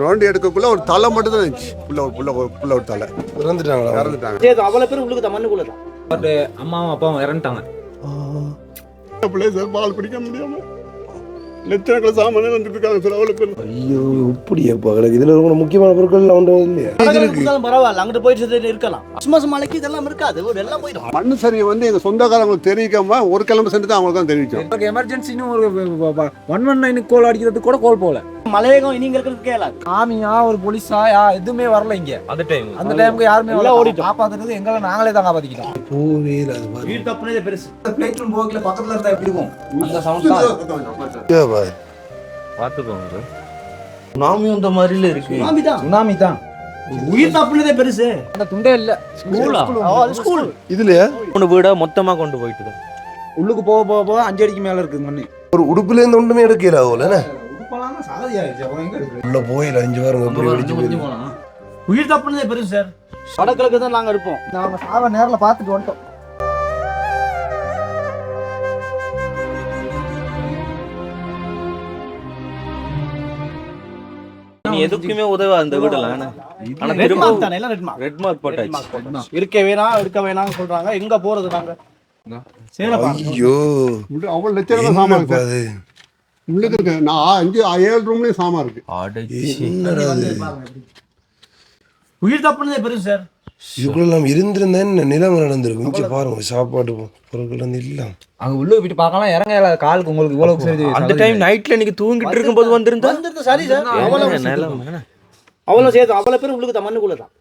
நோண்டி எடுக்கக்குள்ள ஒரு தலை மட்டும் தான் இருந்துச்சு. புள்ள ஒரு புள்ள ஒரு புள்ள ஒரு தலை. இறந்துட்டாங்களா? இறந்துட்டாங்க. சரி அவ்வளோ பேர் உள்ளுக்கு தான் மண்ணுக்குள்ள தான். பட் அம்மாவும் அப்பாவும் இறந்துட்டாங்க. பிள்ளை சார் பால் பிடிக்க முடியாம லட்சக்கணக்கில் சாமானே வந்துட்டு இருக்காங்க சார் அவ்வளோ பேர். ஐயோ இப்படியாப்பா கிடக்கு. இதுல ரொம்ப முக்கியமான பொருட்கள் ஒன்று இல்லையா இருந்தாலும் பரவாயில்ல அங்கிட்டு போயிட்டு இருக்கலாம். கிறிஸ்மஸ் மலைக்கு இதெல்லாம் இருக்காது ஒரு எல்லாம் போயிடும். மண்ணு சரியை வந்து எங்கள் சொந்தக்காரங்களுக்கு தெரிவிக்காம ஒரு கிழமை சென்று தான் அவங்களுக்கு தான் தெரிவிச்சோம் உங்களுக்கு எமர்ஜென்சின்னு ஒரு ஒன் ஒன் நைனுக்கு கோல் அடிக்கிறதுக்கு கூட கோல் போகல. மலையகம் இனி இங்க இருக்கிறது கேளாது ஆமியா ஒரு போலீஸா யா எதுவுமே வரல இங்க. அந்த டைம் அந்த டைமுக்கு யாருமே எல்லாம் வரல. ஓடிட்டோம். காப்பாத்துறது எங்களை நாங்களே தான் காப்பாத்திக்கிட்டோம் போவே இல்லை அது பாரு. வீடு தப்புனதே பெருசு. பிளேட் ரூம் போகல பக்கத்துல இருந்தா எப்படி இருக்கும்? அந்த சவுண்ட் தான். பாத்துக்கோங்க சுனாமி வந்த மாதிரில இருக்கு. சுனாமி தான். சுனாமி தான். உயிர் தப்புனதே பெருசு. அந்த துண்டே இல்ல. ஸ்கூலா ஸ்கூல் இதுலயா? மூணு வீடா மொத்தமா கொண்டு போயிட்டு உள்ளுக்கு போக போக போக அஞ்சு அடிக்கு மேல இருக்கு மண்ணு. ஒரு உடுப்புல இருந்து ஒன்றுமே எடுக்கல போல உள்ள போயில அஞ்சு போலாம். உயிர் தப்புனதே பெருசு சார். வடக்கிழக்கு தான் நாங்க இருப்போம். நாங்க சாவ நேர்ல பாத்துட்டு வந்துட்டோம். நீ எதுக்குமே உதவா அந்த வீடெல்லாம்? ஆனா ரெட் மார்க் தானே? எல்லாம் ரெட் மார்க் ரெட் மார்க் போட்டாச்சு. இருக்க வேணாம் இருக்க வேணாம்னு சொல்றாங்க. எங்க போறது நாங்க? ஐயோ. அவ்வளோ லட்சக்கணக்கில் சாமான் உள்ளுக்கு இருக்கு நான் அஞ்சு ஏழு ரூம்லேயும் சாமான் இருக்கு. உயிர் தப்புனதே பெருசு சார். இதுக்குள்ள எல்லாம் இருந்திருந்தா என்ன நிலைமை நடந்திருக்கும்? இங்க பாருங்க சாப்பாடு பொருட்கள் வந்து இல்ல. அங்க உள்ள போயிட்டு பார்க்கலாம். இறங்க. காலுக்கு உங்களுக்கு இவ்வளவு சரி அந்த டைம் நைட்ல நீங்க தூங்கிட்டு இருக்கும்போது வந்திருந்தா? வந்துருது சரி சார். அவ்வளவு அவ்வளவு சேர்த்து அவ்வளவு பேர் உள்ளுக்கு தான் மண்ணுக்குள்ள தான்.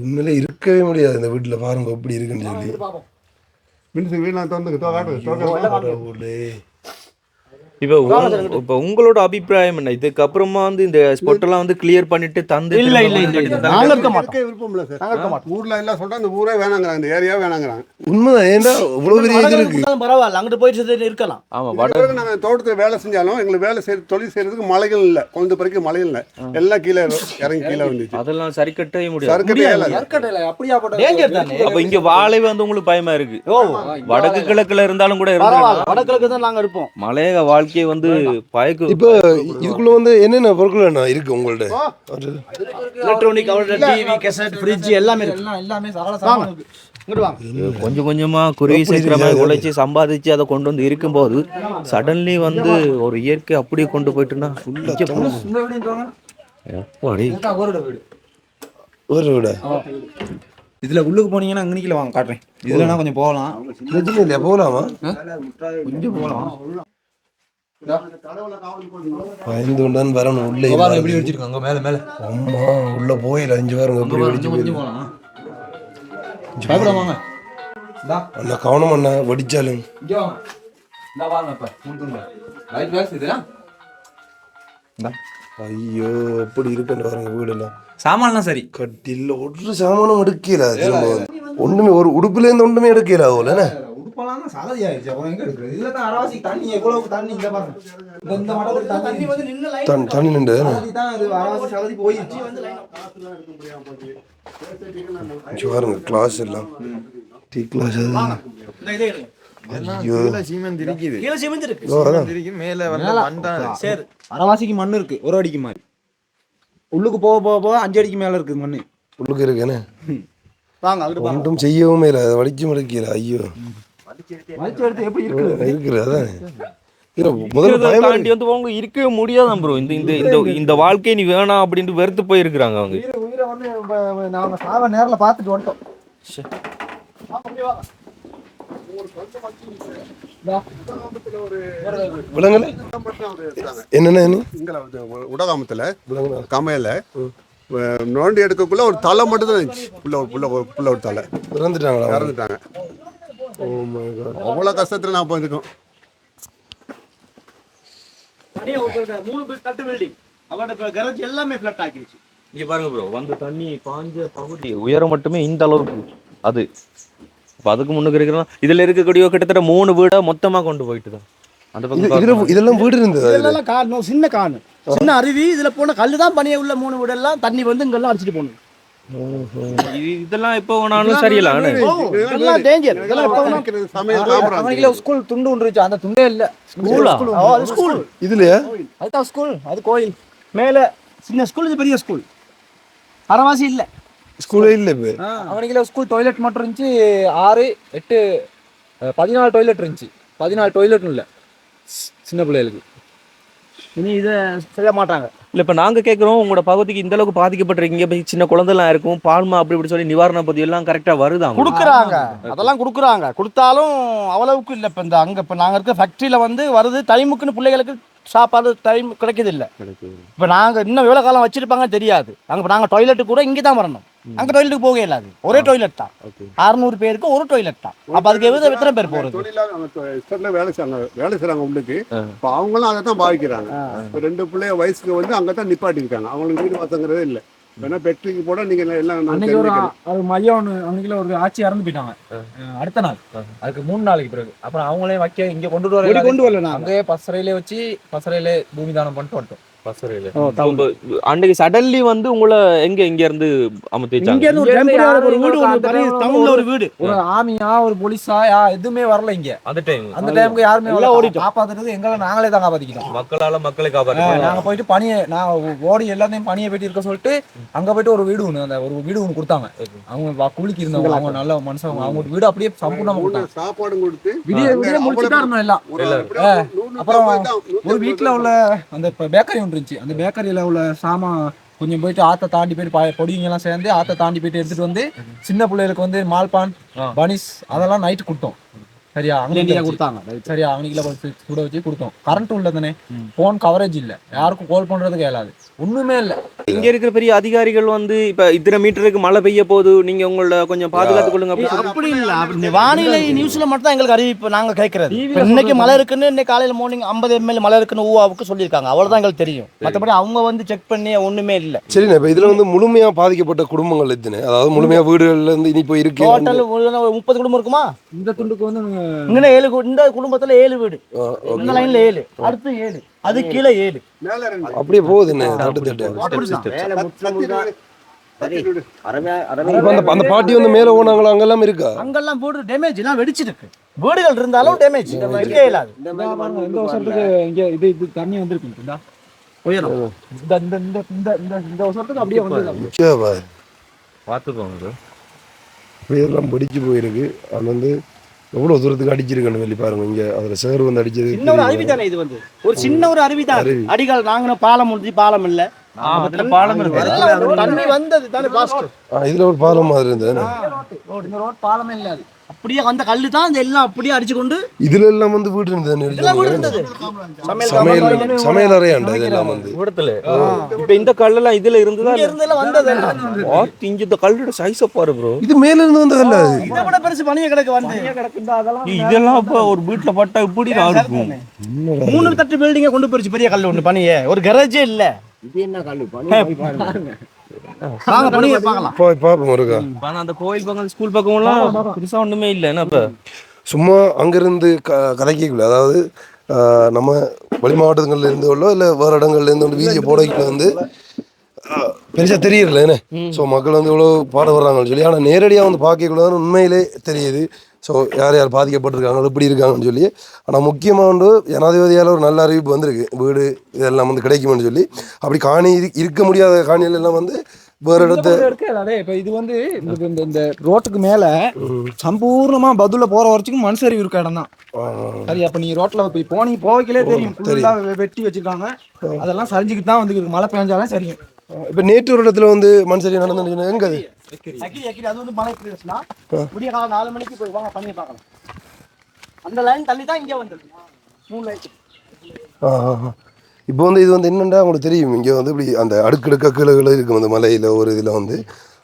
உண்மையில இருக்கவே முடியாது இந்த வீட்டுல பாருங்க எப்படி இருக்குன்னு சொல்லி. மின்சி வீடு திறந்து தோக்காட்டு கடவுளே. இப்ப இப்ப உங்களோட அபிப்பிராயம் என்ன? இதுக்கு அப்புறமா வந்து இந்த ஸ்பாட் எல்லாம் வந்து கிளியர் பண்ணிட்டு தந்து இல்ல, இல்ல, இல்ல, இல்ல. நாங்க இருக்க மாட்டோம். இருக்க விருப்பம் இல்லை சார் நாங்க இருக்க மாட்டோம். ஊர்ல எல்லாம் சொல்றா இந்த ஊரே வேணாங்கிறாங்க இந்த ஏரியா வேணாங்கிறாங்க. உண்மைதான். ஏன்டா இவ்வளவு பெரிய இது இருக்கு? பரவாயில்ல. அங்கிட்டு போயிட்டு இருக்கலாம். ஆமா வட நாங்க தோட்டத்துல வேலை செஞ்சாலும் எங்களுக்கு வேலை செய்ய தொழில் செய்யறதுக்கு மலைகள் இல்ல. குழந்தை பிறகு மலை இல்ல. எல்லாம் கீழே இறங்கி கீழே வந்துச்சு. அதெல்லாம் சரி கட்டவே முடியாது. இல்லை. இறக்கடையில அப்படியா போட்ட அப்ப இங்க வாழை வந்து உங்களுக்கு பயமா இருக்கு? ஓ. வடக்கு கிழக்குல இருந்தாலும் கூட இருந்தாலும் வடகிழக்கு தான் நாங்க இருப்போம். மலையக வாழ்க்கையை வந்து பயக்கு இப்போ இதுக்குள்ள வந்து என்னென்ன பொருட்கள் என்ன இருக்கு உங்கள்ட்ட. எலக்ட்ரானிக் அவரோட டிவி கெசட் ஃப்ரிட்ஜ் எல்லாமே இருக்கு. எல்லாம் சகல சாமான் இருக்கு. இங்கிட்டு வாங்க. கொஞ்சம் கொஞ்சமா குருவி சேர்க்கிற மாதிரி உழைச்சி சம்பாதிச்சு அதை கொண்டு வந்து இருக்கும்போது சடன்லி வந்து ஒரு இயற்கை அப்படியே கொண்டு போயிட்டுன்னா ஒரு விட. இதுல உள்ளுக்கு போனீங்கன்னா அங்க நிக்கல வாங்க காட்டுறேன். இதுலனா கொஞ்சம் போகலாம். போகலாமா? கொஞ்சம் போகலாம். பயந்து கொண்டான் வரணும். உள்ளே எப்படி வச்சிருக்காங்க மேல மேல. அம்மா உள்ள போயில அஞ்சு வாரம் எப்படி வெடிச்சு இந்தா. அண்ணா கவனம் அண்ணா வெடிச்சாலும். ஐயோ எப்படி இருக்குன்னு பாருங்க வீடெல்லாம். சாமான்லாம் சரி. கட்டில ஒரு சாமானும் எடுக்கல. ஒண்ணுமே ஒரு உடுப்புல இருந்து ஒண்ணுமே எடுக்கல போல என்ன உடுப்பெல்லாம் தான் சகதி ஆயிடுச்சு. அப்புறம் எங்க இருக்கு இதுல தான் அரவாசி தண்ணி எவ்வளவு தண்ணி? இங்க பாருங்க. இந்த இந்த மடத்துக்கு தண்ணி தண்ணி வந்து நின்னு லைன் தண்ணி நின்று. சகதி தான் இது அரவாசி சகதி போயிடுச்சு இங்க பாருங்க கிளாஸ் எல்லாம். டீ கிளாஸ் இந்த இருக்குது வந்து அரவாசிக்கு மண் இருக்கு. ஒரு அடிக்கு மாதிரி உள்ளுக்கு போக போக போக அஞ்சு அடிக்கு மேல இருக்கு மண்ணு. உள்ளுக்கு இருக்குன்னு ஒன்றும் செய்யவும் இல்லை. வடிச்சு முடிக்கல ஐயோ. வலிச்சு எடுத்து எப்படி இருக்கு இருக்குது அதான். இல்ல, முதல்ல இருக்கிறத பயமா தாண்டி வந்து அவங்க இருக்கவே முடியாதான் ப்ரோ இந்த இந்த இந்த இந்த வாழ்க்கை நீ வேணாம் அப்படின்ட்டு வெறுத்து போயிருக்கிறாங்க அவங்க. உயிரை உயிரை வந்து ப- நாங்க சாவ நேர்ல பார்த்துட்டு வந்துட்டோம். விலங்குல? என்னென்ன என்ன? இங்கே உடகாமத்தில் கமையில நோண்டி எடுக்கக்குள்ள ஒரு தலை மட்டும் தான் இருந்துச்சு. புள்ள ஒரு புள்ள ஒரு புள்ள ஒரு தலை. இறந்துட்டாங்களா? இறந்துட்டாங்க. அவ்வளோ கஷ்டத்தில் நான் இங்க பாருங்க ப்ரோ வந்து தண்ணி பாஞ்ச பகுதி உயரம் மட்டுமே இந்த அளவுக்கு. அது. அப்ப அதுக்கு முன்னுக்கு இருக்கிறோம் இதுல இருக்கக்கூடிய கிட்டத்தட்ட மூணு வீடா மொத்தமா கொண்டு போயிட்டு தான். அந்த பக்கம். இதெல்லாம் வீடு இருந்தது. இதெல்லாம் காணும் சின்ன காணு சின்ன அருவி இதுல போன கல்லு தான் பனிய உள்ள மூணு வீடெல்லாம் தண்ணி வந்து இங்கெல்லாம் அடிச்சிட்டு போகணும் இது இதெல்லாம் எப்போ வேணாலும் சரியில்லை. இதெல்லாம் டேஞ்சர் இதெல்லாம் ஸ்கூல் துண்டு ஒன்று இருந்துச்சு. அந்த துண்டே இல்ல. ஸ்கூலா ஓ, அது ஸ்கூல் இதுலயா? அதுதான் ஸ்கூல் அது கோயில். மேல சின்ன ஸ்கூல் இது பெரிய ஸ்கூல் அரைவாசி இல்ல. ஸ்கூலே இல்லை இப்போ? அவனுக்குள்ள ஸ்கூல் டாய்லெட் மட்டும் இருந்துச்சு. ஆறு எட்டு பதினாலு டாய்லெட் இருந்துச்சு. பதினாலு டாய்லெட்டும் இல்லை. சின்ன பிள்ளைகளுக்கு. இனி இதை செய்ய மாட்டாங்க. இல்ல இப்ப நாங்க கேக்குறோம் உங்களோட பகுதிக்கு இந்த அளவுக்கு பாதிக்கப்பட்டிருக்கீங்க. இப்ப சின்ன குழந்தைலாம் இருக்கும் பால்மா அப்படி இப்படி சொல்லி நிவாரண பகுதி எல்லாம் கரெக்டா வருதா? கொடுக்குறாங்க. அதெல்லாம் கொடுக்குறாங்க. கொடுத்தாலும் அவ்வளவுக்கு இல்லை. இப்போ இந்த அங்கே இப்போ நாங்கள் இருக்க ஃபேக்ட்ரியில் வந்து வருது. டைமுக்குன்னு பிள்ளைகளுக்கு சாப்பாடு டைம் கிடைக்குது. இல்லை இப்போ நாங்கள் இன்னும் எவ்வளோ காலம் வச்சிருப்பாங்க தெரியாது. அங்கே இப்போ நாங்கள் டாய்லெட்டு கூட இங்கே தான் வரணும் அங்கே டாய்லெட்டுக்கு போக இல்லாது. ஒரே டாய்லெட் தான். அறுநூறு பேருக்கு ஒரு டாய்லெட் தான். அப்போ அதுக்கு எவ்வளோ எத்தனை பேர் போகிறது வேலை செய்றாங்க. வேலை செய்றாங்க உள்ளுக்கு இப்போ அவங்களும் அதை தான் பாதிக்கிறாங்க ரெண்டு பிள்ளைய வயசுக்கு வந்து அங்கே தான் நிப்பாட்டிருக்காங்க அவங்களுக்கு வீடு வாசங்கிறதே இல்லை. வேணா பெட்ரிக்கு போட நீங்க எல்லாம் அன்னைக்கு ஒரு. ஒரு மையம் ஒன்று அவனுக்குள்ள ஒரு ஆட்சி இறந்து போயிட்டாங்க. அடுத்த நாள். அதுக்கு மூணு நாளைக்கு பிறகு. அப்புறம் அவங்களே வைக்க இங்க கொண்டு வர கொண்டு வரல அங்கேயே பசறையிலே வச்சு பசறையிலே பூமி தானம் பண்ணிட்டு வந்துட்டோம். அன்னைக்கு சடன்லி வந்து உங்களை எங்க இங்க இருந்து அமுத்தி இங்க இருந்து ஒரு வீடு டவுன்ல ஒரு வீடு. ஒரு போலீஸா எதுவுமே வரல இங்க. அந்த டைம் அந்த டைமுக்கு யாருமே வரல. ஓடிட்டோம். காப்பாத்துறது எங்களை நாங்களே தான் காப்பாத்திக்கிட்டோம். மக்களால மக்களை நாங்க போயிட்டு பணியை நான் ஓடி எல்லாத்தையும் பணியை போயிட்டு இருக்க சொல்லிட்டு அங்க போயிட்டு ஒரு வீடு ஒண்ணு அந்த ஒரு வீடு ஒண்ணு கொடுத்தாங்க. அவங்க கூலிக்கு இருந்தவங்க அவங்க நல்ல மனுஷங்க அவங்க வீடு அப்படியே சம்பூர்ணமா கொடுத்தாங்க. சாப்பாடும் கொடுத்து விடிய விடிய முடிச்சுட்டா இருந்தோம் எல்லாம். அப்புறம் ஒரு வீட்ல உள்ள அந்த பேக்கரி ஒன்று இருந்துச்சு. அந்த பேக்கரியில உள்ள சாமான் கொஞ்சம் போயிட்டு ஆத்த தாண்டி போயிட்டு ப- பொடிங்க எல்லாம் சேர்ந்து ஆத்த தாண்டி போயிட்டு எடுத்துட்டு வந்து சின்ன பிள்ளைகளுக்கு வந்து மால்பான் பனிஸ் அதெல்லாம் நைட்டு கொடுத்தோம். சரியா? அங்கே கொடுத்தாங்க. சரியா? அவனுக்குல கொஞ்சம் சுட வச்சு கொடுத்தோம். கரண்ட் உள்ள தானே. போன் கவரேஜ் இல்ல. யாருக்கும் கால் பண்றதுக்கு இயலாது. ஒண்ணுமே இல்ல. இங்க இருக்கிற பெரிய அதிகாரிகள் வந்து இப்ப இத்தனை மீட்டருக்கு மழை பெய்ய போகுது. நீங்க உங்கள கொஞ்சம் பாதுகாத்துக் கொள்ளுங்க அப்படி இல்ல. வானிலை நியூஸ்ல மட்டும் தான் எங்களுக்கு அறிவிப்பு நாங்க கேட்கறது இன்னைக்கு மழை இருக்குன்னு இன்னைக்கு காலையில மார்னிங் ஐம்பது எம்எல் மழை இருக்குன்னு ஊவாவுக்கு சொல்லியிருக்காங்க. அவ்வளவுதான் எங்களுக்கு தெரியும். மத்தபடி அவங்க வந்து செக் பண்ணி ஒண்ணுமே இல்ல. சரிண்ணே இப்போ இதில் வந்து முழுமையாக பாதிக்கப்பட்ட குடும்பங்கள் எத்தனை? அதாவது முழுமையாக வீடுகள்ல இருந்து இனி இப்போ இருக்கு. டோட்டல் முப்பது குடும்பம் இருக்குமா? இந்த துண்டுக்கு வந்து இங்கே ஏழு இந்த குடும்பத்துல ஏழு வீடு. இந்த லைன்ல ஏழு. அடுத்து ஏழு. அது கீழே ஏழு. மேல ரெண்டு. அப்படியே போகுதுண்ணே அந்த அந்த பாட்டி வந்து மேலே போனாங்களா அங்கெல்லாம் இருக்கா? அங்கெல்லாம் வீடு டேமேஜ் எல்லாம் வெடிச்சிருக்கு. வீடுகள் இருந்தாலும் டேமேஜ் இருக்கே இல்லாது. இந்த வருஷத்துக்கு இங்க இது இது தண்ணி வந்திருக்கு இந்தா. உயரம் இந்த இந்த இந்த இந்த இந்த இந்த வருஷத்துக்கு அப்படியே வந்து சே பாரு. பாத்துக்கோங்க இதெல்லாம் பிடிச்சு போயிருக்கு. அது வந்து எவ்வளோ தூரத்துக்கு அடிச்சிருக்கணும் வெளி பாருங்க. இங்கே அதில் சேர் வந்து அடிச்சது சின்ன ஒரு அருவி தானே இது வந்து? ஒரு சின்ன ஒரு அருவி தான் அருவி. அடிகால் நாங்க பாலம் முடிஞ்சு பாலம் இல்ல. பாலம் தண்ணி வந்தது. தானே பாஸ்ட். இதில் ஒரு பாலம் மாதிரி இருந்தது இந்த ரோட் பாலமே இல்ல அது. அப்படியே வந்த கல்லு தான் இந்த எல்லாம் அப்படியே அடிச்சு கொண்டு இதுல எல்லாம் வந்து வீடு இருந்தது இருந்தது. சமையல் சமையல் அறையாண்ட இதெல்லாம் வந்து. இடத்துல இப்ப இந்த கல்லெல்லாம் இதுல இருந்துதான் இங்க இருந்தெல்லாம் வந்தது இங்க இந்த கல்லோட சைஸ பாரு ப்ரோ இது மேல இருந்து வந்ததல்ல அது? இதை விட பெருசு பனிய கிடக்கு வந்து. இதெல்லாம் இப்ப ஒரு வீட்டுல பட்டா இப்படி இருக்கும்? மூணு தட்டு பில்டிங்க கொண்டு போயிருச்சு பெரிய கல்லு ஒண்ணு பனிய. ஒரு கரேஜே இல்ல. வாங்க பனியை பார்க்கலாம். போய் பார்ப்போம் இருக்கா ஆனா அந்த கோயில் பக்கம் ஸ்கூல் பக்கம் எல்லாம் பெருசா ஒண்ணுமே இல்ல. என்ன இப்ப? சும்மா அங்கிருந்து க கதைக்கல அதாவது ஆஹ், நம்ம வெளி மாவட்டங்கள்ல இருந்து உள்ளோ இல்லை வேற இடங்கள்ல இருந்து வந்து வீதியை போடைக்குள்ள வந்து பெருசா தெரியல என்ன? ஸோ மக்கள் வந்து இவ்வளோ பாடுபடுறாங்கன்னு சொல்லி ஆனால் நேரடியாக வந்து பார்க்கக்குள்ள உண்மையிலே தெரியுது. ஸோ யார் யார் பாதிக்கப்பட்டிருக்காங்க எப்படி இருக்காங்கன்னு சொல்லி. ஆனால் முக்கியமாக வந்து ஜனாதிபதியால் ஒரு நல்ல அறிவிப்பு வந்திருக்கு. வீடு இதெல்லாம் வந்து கிடைக்கும்னு சொல்லி. அப்படி காணி இரு- இருக்க முடியாத காணிகள் எல்லாம் வந்து வேற இடத்த. இருக்கு அதே இப்ப இது வந்து இந்த இந்த ரோட்டுக்கு மேல சம்பூர்ணமா பதுல போற வரைக்கும் மனுஷரிவு இருக்க இடம் தான். சரி அப்ப நீ ரோட்ல போய் போனீங்க போவைக்கலே தெரியும் ஃபுல்லா வெட்டி வச்சிருக்காங்க. அதெல்லாம் சரிஞ்சுக்கிட்டு தான் வந்து மழை பெஞ்சாலும் சரியும். இப்போ நேற்று ஒரு இடத்துல வந்து மண்சரி நடந்துச்சு எங்க அது? வந்து விடிய காலம் நாலு மணிக்கு போய் வாங்க பார்க்கலாம். அந்த லைன் தள்ளி தான் இங்க வந்தது மூணு லைன். இப்போ வந்து இது வந்து என்னென்னா உங்களுக்கு தெரியும். இங்கே வந்து இப்படி அந்த அடுக்கடுக்க கீழே இருக்கும் அந்த மலையில் ஒரு இதில் வந்து.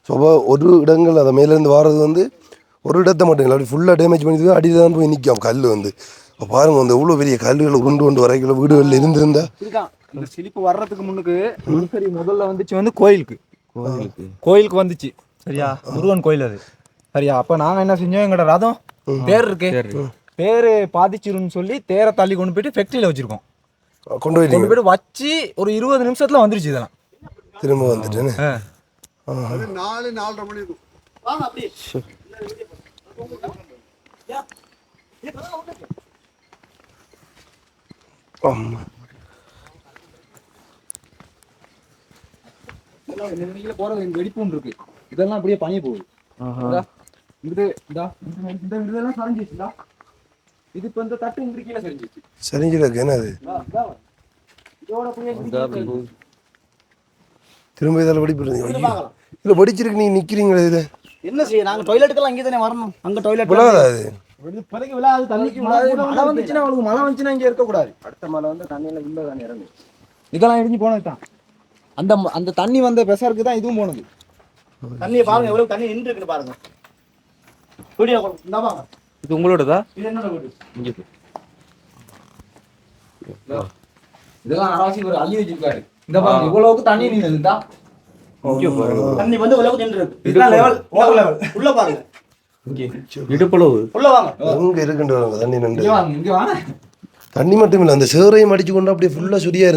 ஸோ அப்போ ஒரு இடங்கள் அதை மேலேருந்து வாரது வந்து ஒரு இடத்தை மட்டும் இல்லை அப்படி ஃபுல்லாக டேமேஜ் பண்ணி அடியில் தான் போய் நிற்கும் கல் வந்து. அப்போ பாருங்க அந்த எவ்வளோ பெரிய கல்லுகள் உருண்டு கொண்டு வரைக்குள்ள வீடுகளில் இருந்திருந்தா. இந்த சிலிப்பு வர்றதுக்கு முன்னுக்கு சரி முதல்ல வந்துச்சு வந்து கோயிலுக்கு. கோயிலுக்கு. வந்துச்சு. சரியா? முருகன் கோயில் அது. சரியா? அப்ப நாங்க என்ன செஞ்சோம்? எங்களோட ரதம் தேர் இருக்கு. தேர் பாதிச்சிருன்னு சொல்லி தேரை தள்ளி கொண்டு போயிட்டு ஃபேக்டரியில வச்சிருக்கோம். கொண்டு கொண்டு போயிட்டீங்க. போயிட்டு வச்சு ஒரு இருபது நிமிஷத்துல வந்துருச்சு இதெல்லாம். திரும்ப வந்துட்டேன்னு? நாலு நாலரை மணி நீங்களே போறது வெடிப்பும் இருக்கு. இதெல்லாம் அப்படியே பனிய போகுது. இந்த இதெல்லாம் சரிஞ்சிச்சுடா இது இப்ப இந்த தட்டு இங்க கீழே சரிஞ்சிச்சு சரிஞ்சிருக்கு என்ன அது இதா, இதா. இதோட இங்க திரும்ப இதில் வெடிப்பு இருந்தீங்க இதில் வெடிச்சிருக்கு நீங்க நிக்கிறீங்களே இது? என்ன செய்ய நாங்க டாய்லெட்டுக்கெல்லாம் இங்கே தானே வரணும். அங்க டாய்லெட் விழாதா அது பிறகு விழாது. தண்ணிக்கு மழை வந்துச்சுன்னா அவளுக்கு மழை வந்துச்சுன்னா இங்க இருக்கக்கூடாது. அடுத்த மழை வந்து தண்ணியில உள்ள தண்ணி இறங்கு. இதெல்லாம் இடிஞ்சு போனது தான். அந்த ம- அந்த தண்ணி வந்த பெசருக்கு தான் இதுவும் போனது. தண்ணியை பாருங்க எவ்வளவு தண்ணி நின்று இருக்குன்னு பாருங்க. வீடியோ இந்த பாருங்க இது உங்களோடதா? இது என்னோட வீடு. இங்க இதெல்லாம் அராசி ஒரு அள்ளி வச்சிருக்காரு. இந்த பாருங்க இவ்வளவுக்கு தண்ணி பாருங்க. தண்ணி வந்து இவ்வளவு நின்று இருக்கு இதுதான் லெவல் ஓவர் லெவல் உள்ள பாருங்க. இடுப்பளவு. உள்ள வாங்க. எங்க இருக்குன்னு வாங்க தண்ணி இங்க நண்டு வாங்க இங்க வாங்க. தண்ணி மட்டும் இல்லை அந்த சேரையும் அடிச்சு கொண்டு அப்படியே ஃபுல்லா சுடியா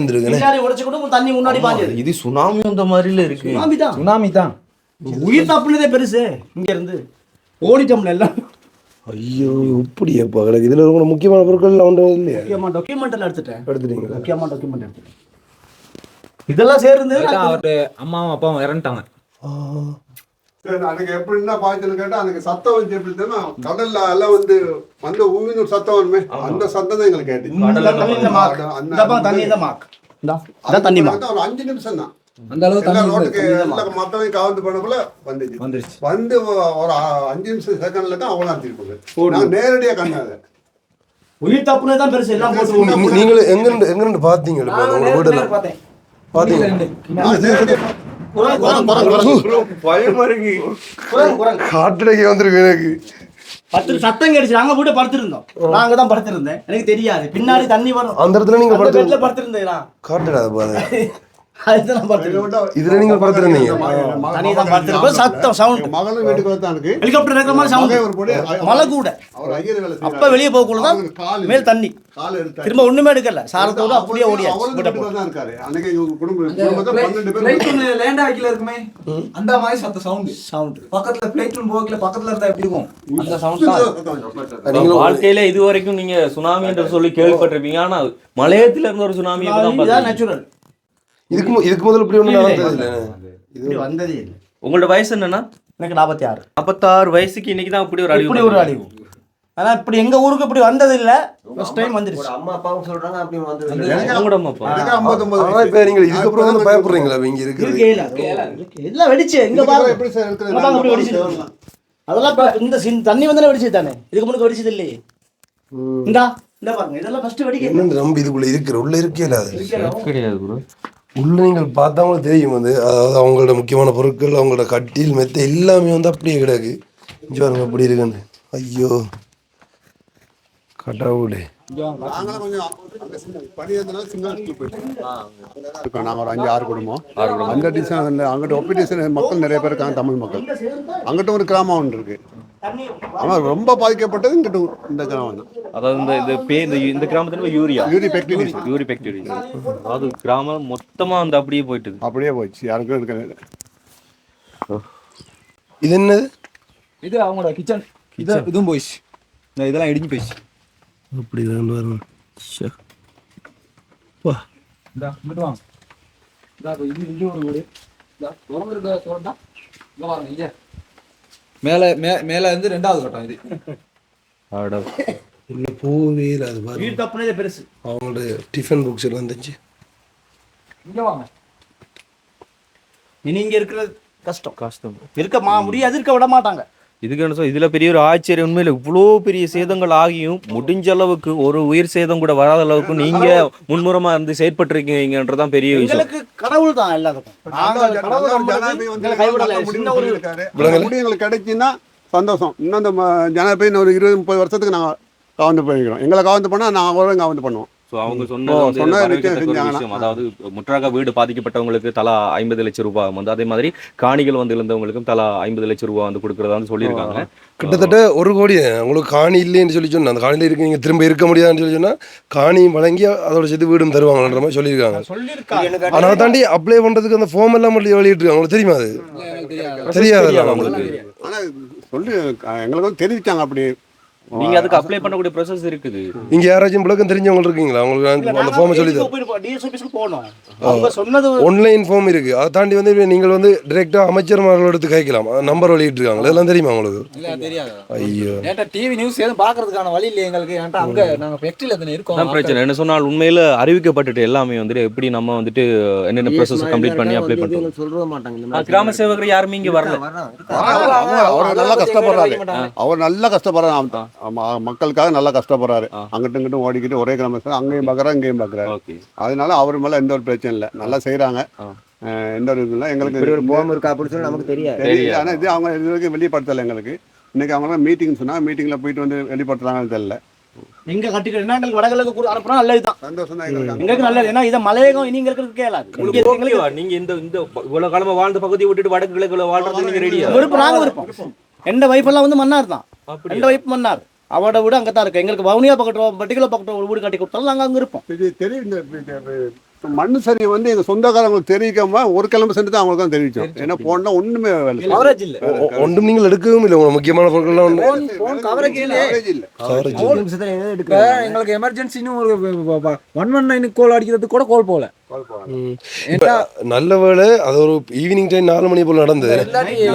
கூட தண்ணி முன்னாடி பாஞ்சது. இது சுனாமி அந்த மாதிரில இருக்கு. சுனாமி தான் சுனாமி தான் உயிர் தப்புனதே பெருசு. இங்க இருந்து ஓடிட்டோம்ல எல்லாம். ஐயோ இப்படியாப்பா கிடக்கு இதுல ரொம்ப முக்கியமான பொருட்கள் ஒன்றும் இல்லையா? முக்கியமா டாக்குமெண்ட் எல்லாம் எடுத்துட்டேன். எடுத்துட்டீங்களா? முக்கியமா டாக்குமெண்ட் எடுத்துட்டேன். இதெல்லாம் சேர்ந்து அவர்கிட்ட அம்மாவும் அப்பாவும் இறந்துட்டாங்க. சரி, அன்னைக்கு எப்படின்னா பாய்ச்சல் கேட்டா அன்னைக்கு சத்தம் வந்து எப்படி தெரியுமா? கடல்ல எல்லாம் வந்து வந்து ஒரு சத்தம் வருமே. அந்த சத்தம் தான் எங்களுக்கு கேட்டு தண்ணி மார்க். ஒரு அஞ்சு நிமிஷம் தான் அந்த அளவு எல்லா ரோட்டுக்கு எல்லா மக்களையும் கவர்ந்து பண்ணக்குள்ள வந்துச்சு. வந்துருச்சு. வந்து ஒரு அஞ்சு நிமிஷம் செகண்ட்ல தான் அவ்வளோ திருப்பது நான் நேரடியா கண்ணாத உயிர் தப்புனது தான் பெருசு. எல்லாம் போட்டு நீ- நீங்களும் எங்கிருந்து எங்கிருந்து பார்த்தீங்க? உங்களோட வீடுல. பார்த்தேன். பார்த்தீங்க நான் நேரடியா குரங்கு, குரங்கு, குரங்கு, பயமா இருக்கு குரங்கு, குரங்கு. காட்டுடைக்கு வந்திருக்கு எனக்கு. பத்து சத்தம் கேட்டுச்சு. நாங்க வீட்டு படுத்திருந்தோம். நான் அங்கதான் படுத்திருந்தேன். எனக்கு தெரியாது. பின்னாடி தண்ணி வரும். அந்த இடத்துல நீங்க படுத்து படுத்திருந்தேன் காட்டுடாத பாரு. அதுதான் இதுல நீங்க தான் சத்தம் சவுண்ட். மகளும் இருக்கு ஹெலிகாப்டர் இருக்கிற மாதிரி சவுண்ட். மழை கூட. அப்ப. வெளியே போகக்குள்ள தான் மேல் தண்ணி. திரும்ப ஒண்ணுமே எடுக்கல. சாரத்தோட அப்படியே ஓடியாச்சு. லேண்ட் இருக்குமே. அந்த மாதிரி சத்த சவுண்ட். சவுண்ட். பக்கத்துல பிளேட் ரூம் போகல பக்கத்துல இருந்தா எப்படி இருக்கும்? அந்த சவுண்ட்? தான் நீங்களும் வாழ்க்கையில இது வரைக்கும் நீங்க சுனாமி என்று சொல்லி கேள்விப்பட்டிருப்பீங்க. ஆனா மலையத்துல இருந்த ஒரு சுனாமி. நேச்சுரல் இதுக்கு இதுக்கு முதல்ல இப்படி நடந்தது இப்படி வந்ததே இல்லை. உங்களோட வயசு என்னன்னா? எனக்கு நாற்பத்தி ஆறு நாற்பத்தாறு வயசுக்கு இன்னைக்கு தான் இப்படி ஒரு அழிவு இப்படி ஒரு அழிவு. ஆனா இப்படி எங்க ஊருக்கு இப்படி வந்தது இல்ல ஃபர்ஸ்ட் டைம் வந்துருச்சு. அம்மா அப்பாவும் சொல்றாங்க அப்படி வந்து உங்களோட 59 ஆனா வயசு. இப்ப நீங்க இதுக்கப்புறம் வந்து பயப்படுறீங்களா? இங்க இருக்கிறது. இருக்கே. எல்லாம் வெடிச்சு? எங்க பாருங்க. எப்படி சார் இப்படி வெடிச்சு. அதெல்லாம் இப்ப இந்த சின் தண்ணி வந்தாலே வெடிச்சது தானே? இதுக்கு முன்னாடி வெடிச்சது இல்லையே. இந்தா இந்த பாருங்க இதெல்லாம் ஃபர்ஸ்ட் வெடிக்க. நம்பி இதுக்குள்ள இருக்கிற உள்ள இருக்கே அது. கிடையாது bro. உள்ள நீங்கள் பார்த்தாங்களும் தெரியும் வந்து அதாவது அவங்களோட முக்கியமான பொருட்கள் அவங்களோட கட்டில் மெத்த எல்லாமே வந்து அப்படியே கிடக்கு. இங்க பாருங்க அப்படி இருக்குன்னு. ஐயோ. கடவுளே. நாங்களும் கொஞ்சம் அங்க சின்ன பனி இருந்தனால சிங்கிள் ஸ்கூல் போயிட்டோம். இருக்கோம் நாங்க ஒரு அஞ்சு ஆறு குடும்பம். அந்த டிசைன் அந்த அங்கிட்ட ஒப்பி டிசைன் மக்கள் நிறைய பேர் இருக்காங்க தமிழ் மக்கள். அங்கிட்ட ஒரு கிராமம் ஒன்று இருக்கு. ஆனா ரொம்ப பாதிக்கப்பட்டது இங்கிட்ட இந்த கிராமம் தான். அதாவது இந்த இந்த பே இந்த இந்த கிராமத்துல யூரியா. யூரி பெக்டினி யூரி பெக்டீரி அதாவது கிராமம் மொத்தமா அந்த அப்படியே போயிட்டுது. அப்படியே போச்சு யாருக்கும் இருக்கிறது இது என்னது? இது அவங்களோட கிச்சன் இது இதுவும் போயிடுச்சு. இந்த இதெல்லாம் இடிஞ்சு போயிடுச்சு. அப்படி ரெண்டு வரும் இந்தா இங்கிட்டு வாங்க. இந்தா இது இது ஒரு வீடு. இந்தா திறந்துருக்க திறந்தா இங்க பாருங்க இங்க. மேல மே மேல இருந்து ரெண்டாவது கட்டம் இது. இல்லை போவே அது பாருங்க. உயிர் தப்புனதே பெருசு. அவங்களோட டிஃபன் புக்ஸ் எல்லாம் இருந்துச்சு. இங்க வாங்க. இனி இங்க இருக்கிறது கஷ்டம். கஷ்டம். இருக்க மா முடியாது இருக்க விட மாட்டாங்க. இதுக்கு என்ன சொல்ல இதுல பெரிய ஒரு ஆச்சரியம். உண்மையில இவ்வளோ பெரிய சேதங்கள் ஆகியும் முடிஞ்ச அளவுக்கு ஒரு உயிர் சேதம் கூட வராத அளவுக்கு நீங்க முன்முறமா இருந்து செயற்பட்டிருக்கீங்கன்றதான் பெரிய விஷயம். கடவுள் தான் எல்லாத்துக்கும். நாங்கள் கிடைச்சுன்னா சந்தோஷம். இன்னும் இந்த ம- ஜனாதிபதி ஒரு இருபது முப்பது வருஷத்துக்கு நாங்கள் காவந்து பண்ணிக்கிறோம் எங்களை காவந்து பண்ணால் நாங்கள் ஒரு காவந்து பண்ணுவோம். ஸோ அவங்க விஷயம். அதாவது முற்றாக வீடு பாதிக்கப்பட்டவங்களுக்கு தலா ஐம்பது லட்சம் ரூபாய் வந்து அதே மாதிரி காணிகள் வந்து இழந்தவங்களுக்கும் தலா ஐம்பது லட்சம் ரூபாய் வந்து கொடுக்கறதா வந்து சொல்லியிருக்காங்க கிட்டத்தட்ட ஒரு கோடி உங்களுக்கு காணி இல்லைன்னு சொல்லி சொன்னா அந்த காணியில் இருக்கு நீங்கள் திரும்ப இருக்க முடியாதுன்னு சொல்லி சொன்னா காணியும் வழங்கி அதோட சேர்த்து வீடும் தருவாங்கன்ற மாதிரி சொல்லியிருக்காங்க. சொல்லியிருக்காங்க ஆனால் அதை தாண்டி அப்ளை பண்ணுறதுக்கு அந்த ஃபார்ம் எல்லாம் மட்டும் வெளியிட்டு உங்களுக்கு தெரியுமா அது? தெரியாது. ஆனால் சொல்லி எங்களுக்கு வந்து தெரிவிச்சாங்க அப்படி. நீங்க அதுக்கு அப்ளை பண்ணக்கூடிய ப்ராசஸ் இருக்குது. இங்க யாராச்சும் விளக்கம் தெரிஞ்சவங்க இருக்கீங்களா? அவங்களுக்கு அந்த ஃபார்மை சொல்லி தரேன் டிஎஸ் ஆஃபீஸ்க்கு போனோம். அவங்க சொன்னது ஆன்லைன் ஃபார்ம் இருக்கு. அதை தாண்டி வந்து நீங்கள் வந்து டிரெக்டா அமைச்சர்மார்கள் எடுத்து கைக்கலாம் நம்பர் வெளியிட்டு இருக்காங்க இதெல்லாம் தெரியுமா உங்களுக்கு? இல்ல தெரியாது. ஐயோ. டிவி நியூஸ் எதுவும் பாக்குறதுக்கான வழி இல்லை எங்களுக்கு? அங்க நாங்க ஃபேக்டரியில தானே இருக்கோம் பிரச்சனை. என்ன சொன்னால் உண்மையில அறிவிக்கப்பட்டுட்டு எல்லாமே வந்துட்டு எப்படி நம்ம வந்துட்டு என்னென்ன ப்ராசஸ் கம்ப்ளீட் பண்ணி அப்ளை பண்றோம். சொல்ல மாட்டாங்க கிராம சேவகர் யாருமே இங்க வரல. அவர் நல்லா கஷ்டப்படுறாரு. அவர் நல்லா கஷ்டப்படுறாரு மக்களுக்காக நல்லா கஷ்டப்படுறாரு. அங்கிட்டும் இங்கிட்டும் ஓடிக்கிட்டு ஒரே கிராமத்தில் அங்கேயும் பார்க்குறாரு இங்கேயும் பார்க்குறாரு ஓகே. அதனால அவர் மேலே எந்த ஒரு பிரச்சனை இல்லை. நல்லா செய்கிறாங்க. எந்த ஒரு இது இல்லை. எங்களுக்கு ஒரு போம் இருக்கா அப்படின்னு சொல்லி நமக்கு தெரியாது. தெரியல ஆனால் இது அவங்க இது வரைக்கும் வெளிப்படுத்தலை எங்களுக்கு. இன்னைக்கு அவங்க மீட்டிங் சொன்னா மீட்டிங்ல போயிட்டு வந்து வெளிப்படுத்துறாங்கன்னு தெரியல. எங்க கட்டிக்கிறேன்னா எங்களுக்கு வடகிழக்கு கூட அனுப்புனா நல்லதுதான். சந்தோஷம் தான் எங்களுக்கு. நல்லது. ஏன்னா இதை மலையகம் இனி எங்களுக்கு கேளாது நீங்க இந்த இந்த இவ்வளவு காலமா வாழ்ந்த பகுதியை விட்டுட்டு வடக்கு கிழக்குல வாழ்றது நீங்க ரெடியா? விருப்பம் நாங்க விருப்பம் எந்த வைஃப் எல்லாம் வந்து மன்னார் தான் எந்த வைஃப் மன்னார் அவட வீடு அங்கே தான் இருக்கு எங்களுக்கு வவுனியா பக்கத்தில் பர்டிகுலர் பக்கத்தில் ஒரு வீடு கட்டி கொடுத்தாலும் நாங்கள் அங்கே இருப்போம் இது தெரியும் இந்த மண் சரி வந்து எங்க சொந்தக்காரங்களுக்கு தெரிவிக்காம ஒரு கிழமை சென்று தான் அவங்களுக்கு தான் தெரிவிச்சோம் ஏன்னா போனா ஒண்ணுமே வேலை. கவரேஜ் இல்ல ஒன்றும் நீங்கள் எடுக்கவும் இல்லை முக்கியமான பொருட்கள்லாம் ஒன்று போன் coverage இல்ல. எடுக்கிறாங்க எங்களுக்கு எமர்ஜென்சின்னு ஒரு ஒன் ஒன் நைன் கால் அடிக்கிறதுக்கு கூட கால் போகல. இப்ப நல்ல வேளை அது ஒரு ஈவினிங் டைம் நாலு மணி போல நடந்தது.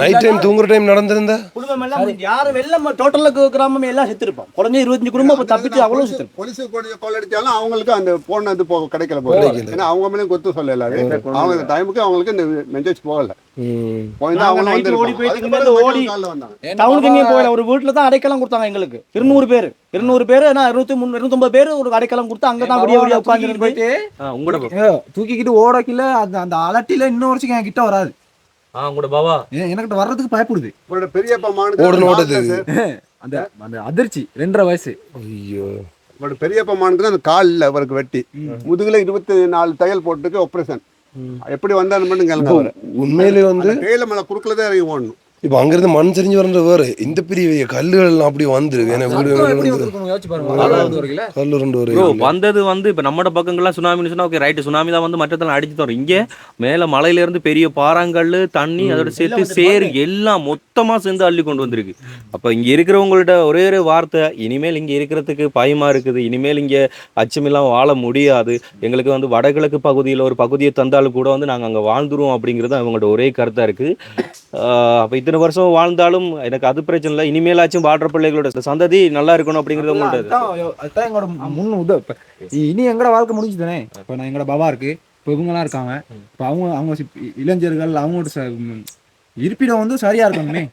நைட் டைம் தூங்குற டைம் நடந்திருந்தா? குடும்பம் எல்லாம் யாரும் வெள்ளம் டோட்டலுக்கு கிராமமே எல்லாம் செத்துருப்போம் குறைஞ்ச இருபத்தஞ்சு குடும்பம் தப்பிச்சு அவ்வளோ செத்துருப்போம் போலீஸ் கால் அடிச்சாலும் அவங்களுக்கு அந்த போன் வந்து கிடைக்கல போல. ஏன்னா அவங்க மேலேயும் கொத்து சொல்லல அவங்க டைமுக்கு அவங்களுக்கு இந்த மெசேஜ் போகல. டவுனுக்கு எங்கேயும் ஒரு வீட்டில் தான் அடைக்கலம் கொடுத்தாங்க எங்களுக்கு. இருநூறு பேர் இருநூறு பேர் நான் இருநூத்தி மூணு இருநூத்தொம்பது பேர் ஒரு அடைக்கலம் கொடுத்து அங்கே தான் விடிய விடிய உட்காந்து போயிட்டு உங்களோட தூக்கிக்கிட்டு ஓடக்கில அந்த அந்த அலட்டில இன்னும் வருஷம் என் கிட்ட வராது. பாவா ஏன் எனக்கிட்ட வர்றதுக்கு பயப்படுது. உங்களோட பெரியப்பா அந்த அந்த அதிர்ச்சி ரெண்டரை வயசு. ஐயோ. உங்களோட பெரியப்பா மானுக்கு அந்த காலில் அவருக்கு வெட்டி. முதுகுல இருபத்தி நாலு தையல் போட்டுக்கு ஆப்ரேஷன் எப்படி வந்தாலும் மட்டும் கேளுங்க அவரை. உண்மையிலே வந்து தேயிலை மலை குறுக்கில் தான் இறங்கி ஓடணும். இப்போ அங்கிருந்து மண் சரிஞ்சு வரன்ற வேறு. இந்த பெரிய பெரிய கல்லுகள் எல்லாம் அப்படி வந்துருக்கு ஏன்னா வீடு கல்லு ரெண்டு ப்ரோ வந்தது வந்து இப்ப நம்மட பக்கங்கள்லாம் சுனாமின்னு சொன்னா ஓகே ரைட்டு சுனாமி தான் வந்து மற்றதெல்லாம் அடிச்சு தரும். இங்க மேல மலையில இருந்து பெரிய பாறாங்கல்லு தண்ணி அதோட சேர்த்து சேறு எல்லாம் மொத்தமா சேர்ந்து அள்ளி கொண்டு வந்திருக்கு. அப்ப இங்க இருக்கிறவங்கள்ட்ட ஒரே ஒரு வார்த்தை இனிமேல் இங்க இருக்கிறதுக்கு பயமா இருக்குது. இனிமேல் இங்க அச்சமில்லாம வாழ முடியாது. எங்களுக்கு வந்து வடகிழக்கு பகுதியில் ஒரு பகுதியை தந்தாலும் கூட வந்து நாங்க அங்க வாழ்ந்துருவோம் அப்படிங்கிறது அவங்களோட ஒரே கருத்தா இருக்கு. ஆஹ் அப்ப இத்தனை வருஷம் வாழ்ந்தாலும் எனக்கு அது பிரச்சனை இல்லை. இனிமேலாச்சும் வாழ்ற பிள்ளைகளோட சந்ததி நல்லா இருக்கணும் அப்படிங்கிறது அதுதான் எங்களோட முன் உத இப்ப இனி எங்கட வாழ்க்கை முடிஞ்சுதானே. இப்ப நான் எங்கட பாபா இருக்கு. இப்ப இவங்க எல்லாம் இருக்காங்க. இப்ப அவங்க அவங்க இளைஞர்கள் அவங்களோட இருப்பிடம் வந்து சரியா இருக்கணுமே.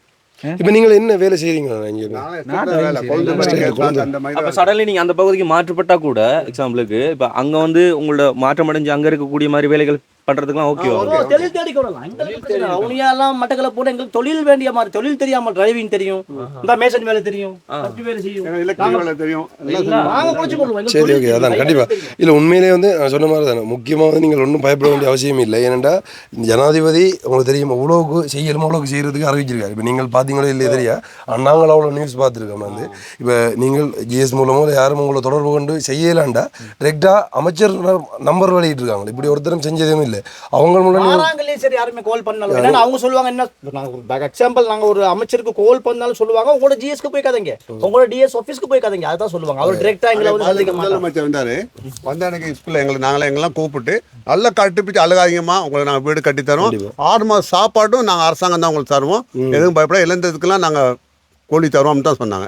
இப்போ நீங்கள் என்ன வேலை செய்றீங்க? அப்ப வேலை. சடன்லி நீங்க அந்த பகுதிக்கு மாற்றப்பட்டா கூட எக்ஸாம்பிளுக்கு இப்ப அங்க வந்து உங்களோட மாற்றம் அடைஞ்சு அங்க இருக்கக்கூடிய மாதிரி வேலைகள் பண்றதுக்குலாம் ஓகே தொழில் தேடி கொள்ளலாம். இல்லை. அவனியாலாம் மட்டக்களை போட்டு எங்களுக்கு தொழில் வேண்டிய மாதிரி தொழில் தெரியாமல் டிரைவிங் தெரியும். இந்த மேசன் வேலை தெரியும். தெரியும். எல்லாம் தெரியும். சரி ஓகே அதான் தெரியும். கண்டிப்பாக இல்லை உண்மையிலேயே வந்து நான் சொன்ன மாதிரி தானே முக்கியமாக வந்து நீங்கள் ஒன்றும் பயப்பட வேண்டிய அவசியம் இல்லை. ஏனெண்டா ஜனாதிபதி உங்களுக்கு தெரியும் அவ்வளோக்கு செய்யலும் அவ்வளோக்கு செய்கிறதுக்கு அறிவிச்சிருக்காரு. இப்போ நீங்கள் பார்த்தீங்களோ இல்லையே தெரியா நாங்கள் அவ்வளோ நியூஸ் பார்த்துருக்கோம் வந்து. இப்போ நீங்கள் ஜிஎஸ் மூலமோ இல்லை யாரும் உங்களை தொடர்பு கொண்டு செய்யலாண்டா டிரெக்டாக அமைச்சர் நம்பர் வெளியிட்டிருக்காங்க இப்படி ஒருத்தரும் செஞ்சதும் இல்லை. அவங்க மூலம் நீங்க- வாராங்களே சரி யாருமே கால் பண்ணாலும். என்னன்னா அவங்க சொல்லுவாங்க என்ன நாங்க எக்ஸாம்பிள் நாங்க ஒரு அமைச்சருக்கு கால் பண்ணாலும் சொல்லுவாங்க. உங்களோட ஜிஎஸ்க்கு போய் கதைங்க உங்களோட டிஎஸ் ஆஃபீஸ்க்கு போய் கதைங்க அதுதான் சொல்லுவாங்க. அவர் டிரெக்டா எங்களை வந்து சந்திக்க முதலமைச்சர் வந்தாரு. வந்த எனக்கு ஸ்கூல்ல எங்களை நாங்களே எங்கெல்லாம் கூப்பிட்டு நல்லா கட்டிப்பிச்சு அழகாதீங்கம்மா உங்களை நாங்கள் வீடு கட்டி தரோம் ஆறு மாதம் சாப்பாடும் நாங்கள் அரசாங்கம் தான் உங்களுக்கு தருவோம். எதுவும் பயப்பட இழந்ததுக்கெல்லாம் நாங்கள் கூலி தருவோம்னு தான் சொன்னாங்க.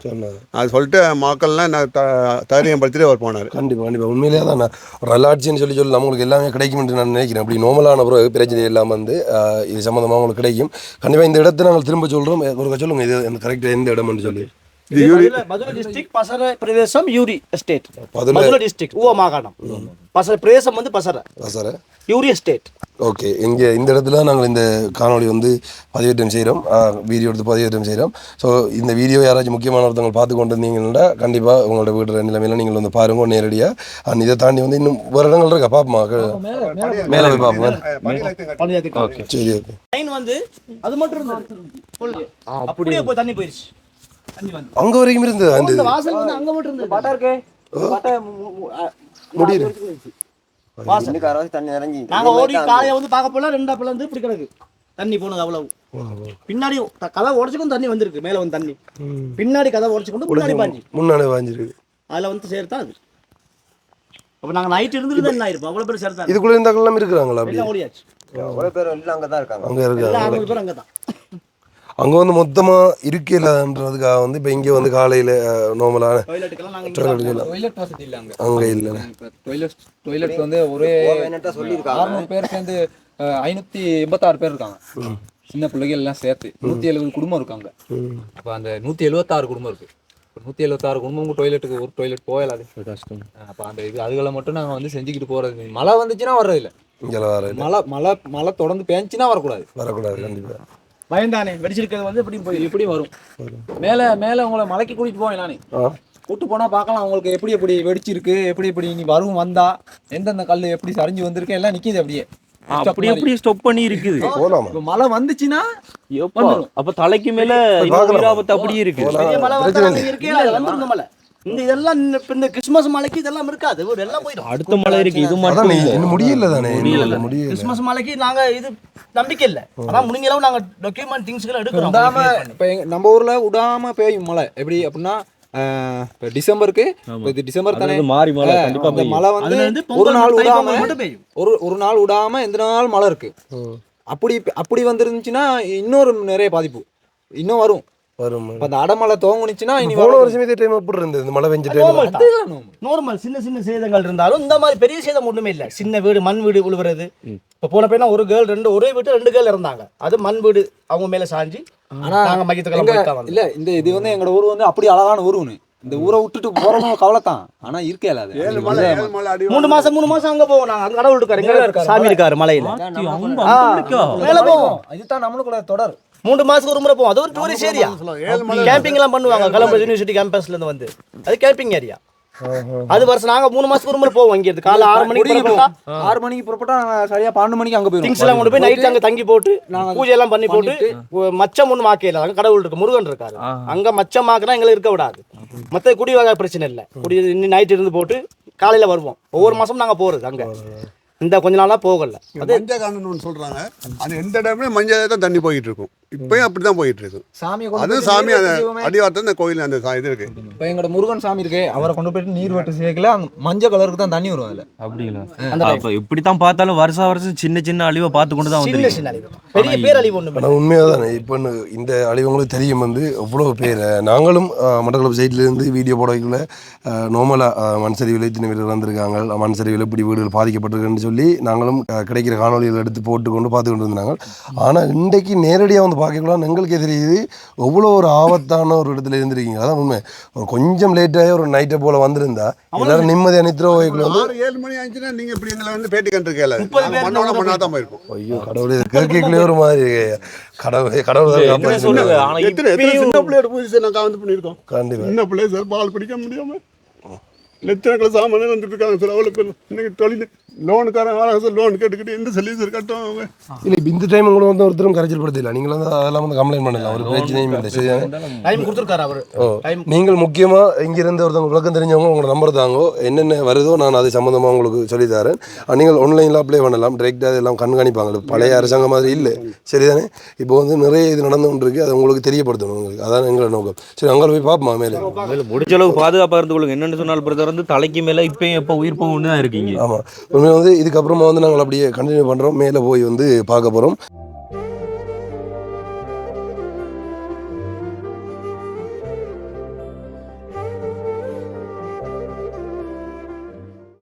அது சொல்லிட்டு மக்கள்லாம் நான் த தைரியம் படுத்திட்டு அவர் போனார். கண்டிப்பாக கண்டிப்பாக உண்மையிலேயே தான் நான் ஒரு நல்லாட்சின்னு சொல்லி சொல்லி நம்மளுக்கு எல்லாமே கிடைக்கும்னு நான் நினைக்கிறேன். அப்படி நார்மலான பிறகு பிரச்சனை இல்லாமல் வந்து இது சம்மந்தமாக உங்களுக்கு கிடைக்கும். கண்டிப்பாக இந்த இடத்த நாங்கள் திரும்ப சொல்கிறோம் ஒரு சொல்லுங்கள் இது கரெக்டாக எந்த இடம்னு சொல்லி. டிஸ்ட்ரிக்ட் பசர பிரதேசம் பசர வந்து பசர ஓகே. இங்கே இந்த இடத்துல நாங்கள் இந்த காணொளி வந்து பதிவேற்றம் செய்கிறோம் வீடியோ எடுத்து பதிவேற்றம் செய்கிறோம் ஸோ இந்த வீடியோ யாராச்சும் முக்கியமான ஒருத்தவங்க பார்த்து கொண்டு இருந்தீங்கன்னா கண்டிப்பாக உங்களோட வீடு நிலைமையில நீங்கள் வந்து பாருங்க நேரடியாக அண்ட் இதை தாண்டி வந்து இன்னும் வேறு இடங்கள் இருக்கா? பார்ப்போமா மேலே போய் பார்ப்போம் சரி ஓகே. லைன் வந்து அது மட்டும் இருந்தது. அப்படியே போய் தண்ணி வந்து அங்கே வரைக்கும் இருந்தது அந்த வாசல் வந்து அங்க மட்டும் இருந்தது. பாட்டா இருக்கு. பாட்டா முடியுது. வாசல். இன்னைக்கு அரை தண்ணி இறங்கி நாங்க ஓடி காலைய வந்து பார்க்க போல ரெண்டா பிள்ளை வந்து இப்படி கிடக்கு. தண்ணி போனது அவ்வளவு. பின்னாடி த- கதவை உடச்சுக்கும் தண்ணி வந்திருக்கு மேல வந்து தண்ணி. பின்னாடி கதவை உடச்சுக்கொண்டு முன்னாடி பாஞ்சு. முன்னாடி வாஞ்சிருக்கு அதுல வந்து சேர்த்தா அது. அப்ப நாங்க நைட் இருந்துட்டு என்ன ஆயிருப்போம் அவ்வளவு பேர் சேர்த்தா இதுக்குள்ள இருந்தாக்கெல்லாம் இருக்கிறாங்களா அப்படி? எல்லாம் ஓடியாச்சு. அவ்வளோ பேர் எல்லாம் அங்கே தான் இருக்காங்க. அங்கே எல்லாம் இருக்காங்க பேர் அங்கதான். அங்கே வந்து மொத்தமாக இருக்கலன்றதுக்காக வந்து இப்போ இங்கே வந்து காலையில் நார்மலான இல்லை. அங்கே. இல்லை. டொய்லெட் வந்து ஒரே பேர் சேர்ந்து ஐநூத்தி எண்பத்தாறு பேர் இருக்காங்க. சின்ன பிள்ளைகள் எல்லாம் சேர்த்து நூத்தி எழுபது குடும்பம் இருக்காங்க அப்போ அந்த நூத்தி எழுபத்தாறு குடும்பம் இருக்கு. இப்போ நூத்தி எழுபத்தாறு குடும்பம் டொய்லெட்டுக்கு ஒரு டொய்லெட் போகலாது கஷ்டம். அப்போ அந்த இது அதுகளை மட்டும் நாங்க வந்து செஞ்சுக்கிட்டு போறது. மழை வந்துச்சுன்னா வர்றது இல்ல இங்கே வர மழை மழை மழை தொடர்ந்து பேஞ்சுன்னா வரக்கூடாது. வரக்கூடாது கண்டிப்பாக பயந்தானே வெடிச்சிருக்கிறது வந்து இப்படி போய் இப்படி வரும். மேல மேல உங்களை மலைக்கு கூட்டிட்டு போவேன் நானே. கூட்டு போனா பார்க்கலாம் உங்களுக்கு எப்படி எப்படி வெடிச்சிருக்கு எப்படி எப்படி நீ வரும் வந்தா எந்தெந்த கல் எப்படி சரிஞ்சு வந்திருக்கு எல்லாம் நிக்குது அப்படியே. அப்படி அப்படியே ஸ்டாப் பண்ணி இருக்குது மழை வந்துச்சுன்னா அப்ப தலைக்கு மேல அப்படியே இருக்கு. மழை. இந்த இதெல்லாம் இந்த- கிறிஸ்மஸ் மலைக்கு இதெல்லாம் இருக்காது. ஒரு எல்லாம் போயிடும். அடுத்த மழை இருக்கு இது அதான் மட்டும். இன்னும் முடியல தானே முடியல. முடியல கிறிஸ்மஸ் மலைக்கு நாங்க இது நம்பிக்கை இல்ல. ஆனா முடிஞ்ச அளவு நாங்க டாக்குமெண்ட் திங்ஸ்களை எடுக்கிறோம். விடாம இப்ப நம்ம ஊர்ல விடாம பெய்யும் மழை எப்படி அப்படின்னா ஆஹ், இப்ப டிசம்பருக்கு இது டிசம்பர் தானே? மாறி மழை கண்டிப்பா அந்த. மழை அதுல வந்து ஒரு நாள் விடாம ஒரு ஒரு நாள் விடாம எந்த நாள் மழை இருக்கு? அப்படி அப்படி வந்துருந்துச்சுன்னா இன்னொரு நிறைய பாதிப்பு. இன்னும் வரும். வரும். அந்த அடமழை துவங்குனுச்சுன்னா இனி போன. வருஷமே இதே டைம் எப்படி இருந்தது இந்த மழை பெஞ்ச டைம். நார்மல் சின்ன சின்ன சேதங்கள் இருந்தாலும் இந்த மாதிரி பெரிய சேதம் ஒண்ணுமே இல்ல. சின்ன வீடு மண் வீடு விழுவுறது இப்ப போன பேனா ஒரு கேர்ள் ரெண்டு ஒரே வீட்டு ரெண்டு கேர்ள் இருந்தாங்க. அது மண் வீடு அவங்க மேல சாஞ்சி ஆனா நாங்க மையத்துக்கெல்லாம் எங்க- போயிட்டு தான் வந்தோம். இல்ல இந்த இது வந்து எங்களோட ஊர் வந்து அப்படி அழகான ஊர் ஒண்ணு இந்த ஊரை விட்டுட்டு போறவங்க கவலை தான் ஆனா மலை அடி மூணு மாசம் மூணு மாசம் அங்க போவோம் நாங்க. அங்க கடவுள் இருக்காரு எங்க சாமி இருக்காரு மலையில. இருக்கா? மேல போவோம். இதுதான் நம்மளுக்குள்ள தொடர். மூணு மாசத்துக்கு ஒரு முறை போவோம். அது ஒரு டூரிஸ்ட் ஏரியா கேம்பிங் எல்லாம் பண்ணுவாங்க. கலம்பு யூனிவர்சிட்டி கேம்பஸ்ல இருந்து வந்து. அது கேம்பிங் ஏரியா அது வருஷம் நாங்க மூணு மாசத்துக்கு ஒரு முறை போவோம் இங்க இருந்து. காலை ஆறு மணிக்கு புறப்பட்டா. ஆறு மணிக்கு புறப்பட்டா சரியா பன்னெண்டு மணிக்கு அங்க போயிருவோம் திங்ஸ் எல்லாம் கொண்டு போய் நைட் அங்க தங்கி போட்டு பூஜை எல்லாம் பண்ணி போட்டு மச்சம் ஒண்ணு மாக்கையில அங்க கடவுள் இருக்கு முருகன் இருக்காரு. அங்க மச்சம் மாக்குனா எங்களை இருக்க விடாது. மத்த குடி வகை பிரச்சனை இல்ல. குடி நைட் இருந்து போட்டு காலையில வருவோம். ஒவ்வொரு மாசம் நாங்க போறது அங்க. இந்த கொஞ்ச நாளா போகல. அது மஞ்சள் காணுன்னு சொல்றாங்க. அது எந்த டைம்லயும் மஞ்சள் தான் தண்ணி போயிட்டு இருக்கும். இப்பயும் அப்படிதான் போயிட்டு இருக்கு. அதுவும் போய் சாமி அந்த. அடிவாரத்தில் அந்த கோயில் அந்த சா- இது இருக்கு. இப்ப எங்களோட முருகன் சாமி இருக்கு அவரை கொண்டு போயிட்டு நீர் வெட்டு சேர்க்கல அந்த மஞ்சள் கலருக்கு தான் தண்ணி வரும் அதுல. அப்படிங்களா? அப்ப இப்படித்தான் பார்த்தாலும் வருஷம் வருஷம் சின்ன சின்ன அழிவை பார்த்து கொண்டு தான் சின்ன வந்துருக்கு சின்ன அழிவு. பெரிய பேரழிவு ஒண்ணு ஆனால் உண்மையாக தானே இப்போ இந்த அழிவங்களுக்கு தெரியும் வந்து எவ்வளோ பேர். நாங்களும் மட்டக்களப்பு சைட்லேருந்து வீடியோ போடக்குள்ள நார்மலாக மண் சரிவில் இத்தனை பேர் இறந்துருக்காங்க மண் சரிவில் இப்படி வீடுகள் பாதிக்கப்பட்டிருக்குன்னு சொல்லி நாங்களும் அஹ், கிடைக்கிற காணொலிகள் எடுத்து போட்டு கொண்டு பார்த்து கொண்டு இருந்தாங்க ஆனால் இன்றைக்கு நேரடியாக வந்து பார்க்கக்குள்ள எங்களுக்கே தெரியுது. எவ்வளோ ஒரு ஆபத்தான ஒரு இடத்துல இருந்திருக்கீங்க. அதான் உண்மை. ஒரு கொஞ்சம் லேட்டாகி ஒரு நைட்டை போல் வந்திருந்தா எல்லாரும் நிம்மதியாக நித்திர வைக்கல வந்து ஆறு ஏழு மணி ஆச்சுன்னா நீங்க இப்படி எங்களை வந்து பேட்டி கண்டிருக்கல முப்பது பேர் மண்ணோட மண்ணா தான் போயிருக்கும். ஐயோ கடவுளே கேட்கலே ஒரு மாதிரி கடவுளே கடவுள் எத்தனை சின்ன பிள்ளையோட நான் காந்து பண்ணியிருக்கோம். கண்டிப்பாக சின்ன சார் பால் குடிக்க முடியாம? லட்சக்கணக்கில் சாமான் வந்துட்டு இருக்காங்க. சார் அவ்வளோ பேர் இன்னைக்கு தொழில். லோனுக்காரன் வராங்க சார் லோன் கேட்டுக்கிட்டு எந்த சொல்லி சார் கட்டும் அவங்க. இல்லை இந்த டைம் கூட வந்து ஒருத்தரும் கரைச்சல் படுத்தல நீங்கள் வந்து அதெல்லாம் வந்து கம்ப்ளைண்ட் பண்ணல. ஒரு பிரச்சனையும் இல்லை சரிதானே டைம் கொடுத்துருக்காரு அவரு. ஓ டைம் நீங்கள் முக்கியமாக இங்கிருந்து ஒருத்தவங்க விளக்கம் தெரிஞ்சவங்க உங்களோட நம்பர் தாங்கோ என்னென்ன வருதோ நான் அது சம்மந்தமாக உங்களுக்கு சொல்லித் தரேன் அஹ் நீங்கள் ஆன்லைனில் அப்ளை பண்ணலாம். டிரெக்டாக அதெல்லாம் கண்காணிப்பாங்க. பழைய அரசாங்கம் மாதிரி இல்லை. சரிதானே? இப்போ வந்து நிறைய இது நடந்து கொண்டு இருக்கு அதை உங்களுக்கு தெரியப்படுத்தணும். உங்களுக்கு அதான் எங்களோட நோக்கம். சரி அங்கே போய் பார்ப்போமா மேலே? முடிஞ்ச அளவு பாதுகாப்பா இருந்து கொள்ளுங்க. என்னன்னு சொன்னால் பிரதர் இறந்து தலைக்கு மேல இப்பயும் எப்ப உயிர் போகணும்னு தான் இருக்கீங்க. ஆமாம் உண்மையாக வந்து இதுக்கப்புறமா வந்து நாங்கள் அப்படியே கண்டினியூ பண்ணுறோம் மேலே போய் வந்து பார்க்க போகிறோம்